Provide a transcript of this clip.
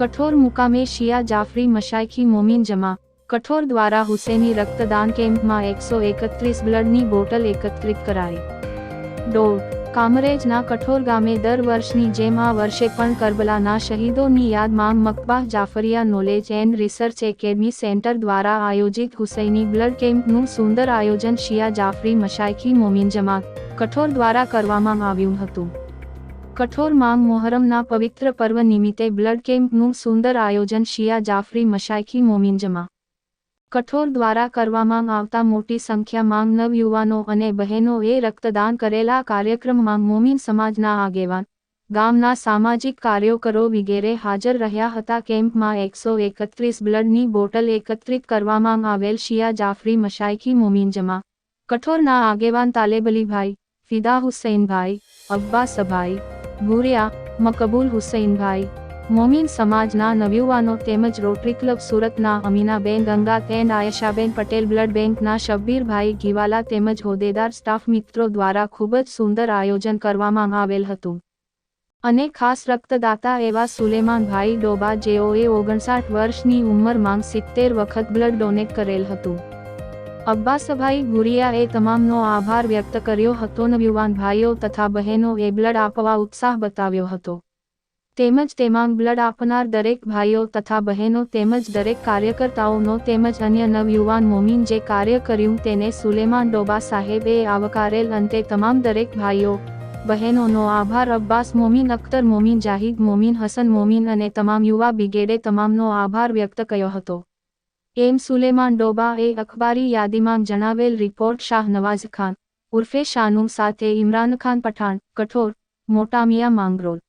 કઠોર મુકામે શિયા જાફરી મશાઇખી મોમીન જમા કઠોર દ્વારા હુસેની રક્તદાન કેમ્પમાં એકસો એકત્રીસ બ્લડની બોટલ એકત્રિત કરાઈ ડોર કામરેજના કઠોર ગામે દર વર્ષની જેમ આ વર્ષે પણ કરબલાના શહીદોની યાદમાં Makbah Jafariya knowledge and research academy centre દ્વારા આયોજિત હુસૈની બ્લડ કેમ્પનું સુંદર આયોજન શિયા જાફરી મશાઇખી મોમીન જમા કઠોર દ્વારા કરવામાં આવ્યું હતું કઠોર માંગ મોહરમના પવિત્ર પર્વ નિમિત્તે બ્લડ કેમ્પનું સુંદર આયોજન શિયા જાફરી મશાઈખી મોમીન કઠોર દ્વારા કરવામાં આવતા મોટી સંખ્યામાં નવયુવાનો અને બહેનોએ રક્તદાન કરેલા કાર્યક્રમમાં મોમીન સમાજના આગેવાન, ગામના સામાજિક કાર્યકરો વગેરે હાજર રહ્યા હતા. કેમ્પમાં એકસો એકત્રીસ બ્લડની બોટલ એકત્રિત કરવામાં આવેલ શિયા જાફરી મશાયખી મોમીન કઠોરના આગેવાન તાલેબલીભાઈ, ફિદા હુસૈનભાઈ, અબ્બાસભાઈ ભૂરિયા મકબૂલ હુસૈનભાઈ. મોમીન સમાજના નવયુવાનો તેમજ રોટરી ક્લબ સુરતના અમીનાબેન ગંગાત એન્ડ આયશાબેન પટેલ બ્લડ બેંકના શબ્બીરભાઈ ઘીવાલા તેમજ હોદેદાર સ્ટાફ મિત્રો દ્વારા ખૂબ જ સુંદર આયોજન કરવામાં આવેલ હતું. અને ખાસ રક્તદાતા એવા સુલેમાનભાઈ ડોબા જેઓએ ઓગણસાઠ વર્ષની ઉંમરમાં સિત્તેર વખત બ્લડ ડોનેટ કરેલ હતું. અબ્બાસભાઈ ભુરિયાએ તમામનો આભાર વ્યક્ત કર્યો હતો. નવયુવાન ભાઈઓ તથા બહેનોએ બ્લડ આપવા ઉત્સાહ બતાવ્યો હતો. તેમજ તેમાં બ્લડ આપનાર દરેક ભાઈઓ તથા બહેનો તેમજ દરેક કાર્યકર્તાઓનો તેમજ અન્ય નવયુવાન મોમીન જે કાર્ય કર્યું તેને સુલેમાન ડોબા સાહેબે આવકારેલ અંતે તમામ દરેક ભાઈઓ, બહેનોનો આભાર. અબ્બાસ મોમીન, અખ્તર મોમીન, જાહિદ મોમીન, હસન મોમીન અને તમામ યુવા બ્રિગેડે તમામનો આભાર વ્યક્ત કર્યો હતો. એમ સુલેમાન ડોબા એ અખબારી યાદીમાં જણાવેલ રિપોર્ટ શાહ નવાઝ ખાન ઉર્ફે શાનુ સાથે ઇમરાન ખાન પઠાણ, કઠોર, મોટામિયા માંગરોળ.